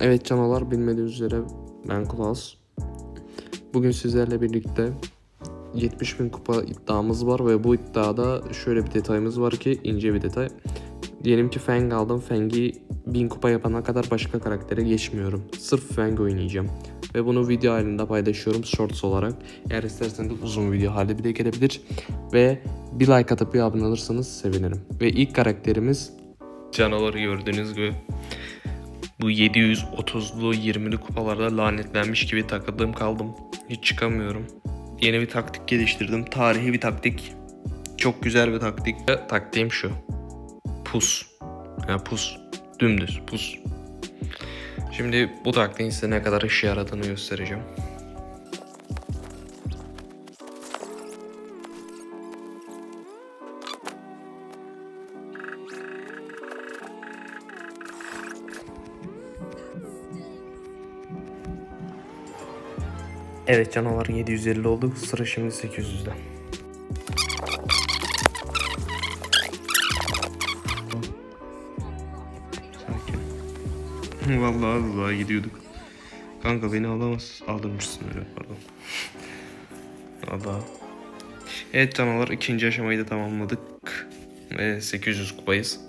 Evet canavar bilmediğiniz üzere ben Klaus. Bugün sizlerle birlikte 70 bin kupa iddiamız var ve bu iddiada şöyle bir detayımız var ki ince bir detay. Diyelim ki Fang aldım. Fang'i 1000 kupa yapana kadar başka karaktere geçmiyorum. Sırf Fang oynayacağım. Ve bunu video halinde paylaşıyorum shorts olarak. Eğer isterseniz uzun video halde bile gelebilir. Ve bir like atıp bir abone olursanız sevinirim. Ve ilk karakterimiz canavarı gördüğünüz gibi bu 730'lu 20'li kupalarda lanetlenmiş gibi takıldığım kaldım. Hiç çıkamıyorum. Yeni bir taktik geliştirdim. Tarihi bir taktik. Çok güzel bir taktik. Taktiğim şu. Pus. Ya pus. Dümdüz pus. Şimdi bu taktiğin size ne kadar işe yaradığını göstereceğim. Evet canavar 750 oldu. Sıra şimdi 800'de. Sakin. Vallahi az daha gidiyorduk. Kanka beni alamaz. Aldırmışsın öyle pardon. Allah. Evet canavar ikinci aşamayı da tamamladık. Ve 800 kupayız.